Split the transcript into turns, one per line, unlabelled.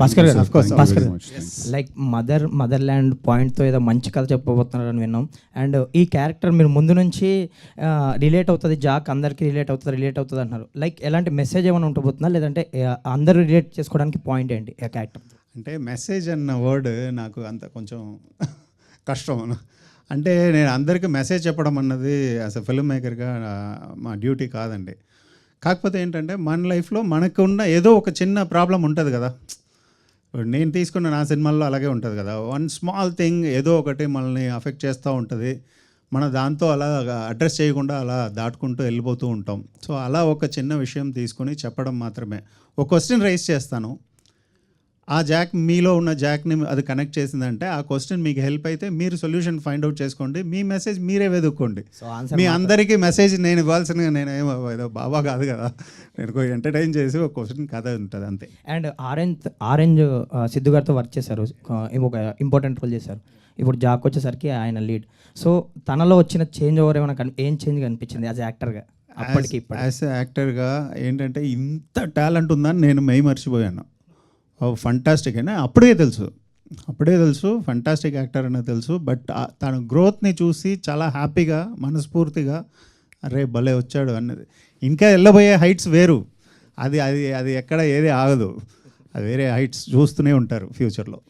Bhaskar garu
course,
Bhaskar. Like mother motherland పాయింట్తో ఏదో మంచి కథ చెప్పబోతున్నారని విన్నాం. అండ్ ఈ క్యారెక్టర్ మీరు ముందు నుంచి రిలేట్ అవుతుంది జాక్ అందరికీ రిలేట్ అవుతుంది రిలేట్ అవుతుంది అంటున్నారు. లైక్ ఎలాంటి మెసేజ్ ఏమైనా ఉంటబోతుందా? లేదంటే అందరూ రిలేట్ చేసుకోవడానికి పాయింట్ ఏంటి ఆ క్యారెక్టర్
అంటే మెసేజ్ అన్న వర్డ్ నాకు అంత కొంచెం కష్టం. అంటే నేను అందరికీ మెసేజ్ చెప్పడం అన్నది అసలు ఫిల్మ్ మేకర్గా మా డ్యూటీ కాదండి. కాకపోతే ఏంటంటే మన లైఫ్లో మనకున్న ఏదో ఒక చిన్న ప్రాబ్లం ఉంటుంది కదా. నేను తీసుకున్న నా సినిమాల్లో అలాగే ఉంటుంది కదా. వన్ స్మాల్ థింగ్ ఏదో ఒకటి మనల్ని అఫెక్ట్ చేస్తూ ఉంటుంది. మన దాంతో అలా అడ్రస్ చేయకుండా అలా దాటుకుంటూ వెళ్ళిపోతూ ఉంటాం. సో అలా ఒక చిన్న విషయం తీసుకొని చెప్పడం మాత్రమే. ఒక క్వశ్చన్ రైస్ చేస్తాను. ఆ జాక్ మీలో ఉన్న జాక్ని అది కనెక్ట్ చేసిందంటే ఆ క్వశ్చన్ మీకు హెల్ప్ అయితే మీరు సొల్యూషన్ ఫైండ్ అవుట్ చేసుకోండి. మీ మెసేజ్ మీరే వెతుక్కోండి మీ అందరికీ మెసేజ్ నేను ఇవ్వాల్సిన నేను ఏమో ఏదో బాబా కాదు కదా. నేను ఎంటర్టైన్ చేసి ఒక క్వశ్చన్ కథ ఉంటుంది అంతే.
అండ్ ఆరెంజ్ ఆరెంజ్ సిద్ధు గారితో వర్క్ చేశారు. ఒక ఇంపార్టెంట్ రోల్ చేశారు. ఇప్పుడు జాక్ వచ్చేసరికి ఆయన లీడ్ సో తనలో వచ్చిన చేంజ్ ఓవర్ ఏమైనా ఏం చేంజ్ కనిపించింది యాజ్ యాక్టర్గా అప్పటికి
యాజ్ యాక్టర్గా ఏంటంటే ఇంత టాలెంట్ ఉందని నేను మెయి మర్చిపోయాను ఫంటాస్టిక్ అని అప్పుడే తెలుసు. అప్పుడే తెలుసు ఫంటాస్టిక్ యాక్టర్ అనేది తెలుసు బట్ తన గ్రోత్ని చూసి చాలా హ్యాపీగా మనస్ఫూర్తిగా అరే భలే వచ్చాడు అన్నది. ఇంకా వెళ్ళబోయే హైట్స్ వేరు. అది అది అది ఎక్కడ ఏది ఆగదు. అది వేరే హైట్స్ చూస్తూనే ఉంటారు ఫ్యూచర్లో